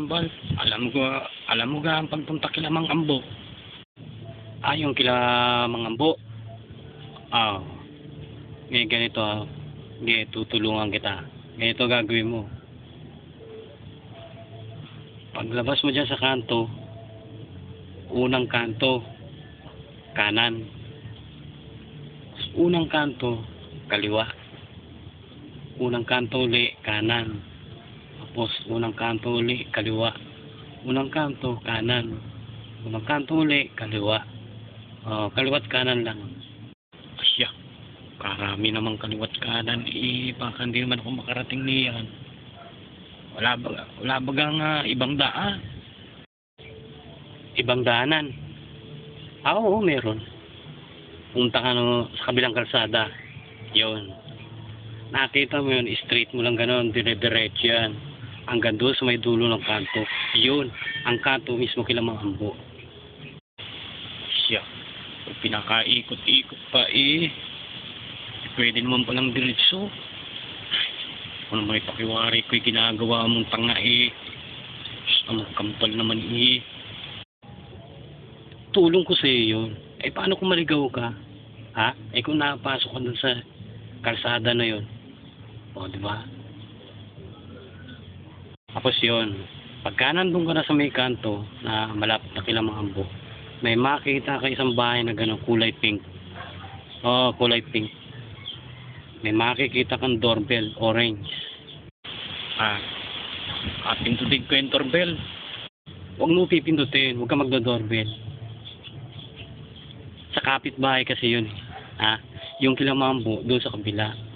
Sambal. Alam ko, alam mo ga ang pagpunta kila Mang Ambo. Ah, yung kila Mang Ambo. Ah. Ngayon ganito ah. Ngayon, tutulungan kita. Ganito gagawin mo. Paglabas mo dyan sa kanto, unang kanto, kanan. Unang kanto, kaliwa. Unang kanto uli, kanan. Tapos, unang kanto uli, kaliwa. Unang kanto, kanan. Unang kanto uli, kaliwa. Oh, kaliwat kanan lang. Asya, karami namang kaliwat kanan. Eh, baka hindi naman ako makarating niyan. Wala ba, wala ba nga ibang daan? Ibang daanan? Ah, oo, meron. Punta ka no, sa kabilang kalsada. Yun. Nakita mo yun, straight mo lang ganon, dire-diretso yan. Hanggang doon sa may dulo ng kanto. Yun, ang kanto mismo kila mga ambo. Siya, pinakaikot-ikot pa eh, pwede naman palang diretso. Kung may pakiwari ko'y ginagawa mong tanga eh. Ang kampal naman eh. Tulong ko sa iyo yun. Eh paano kung maligaw ka? Ha? Eh kung napasok ka dun sa kalsada na yun. O, di ba? Tapos yun, pagka nandun ka na sa may kanto na malapit na kila mga ambo, may makita ka isang bahay na gano'ng kulay pink. Oo, kulay pink. May makikita kang doorbell, orange. Ah, ah pindutin ko yung doorbell. Huwag mo pipindutin, huwag ka magdo-doorbell. Sa kapitbahay kasi yun eh. Ha? Yung kila mambo, doon sa kabila.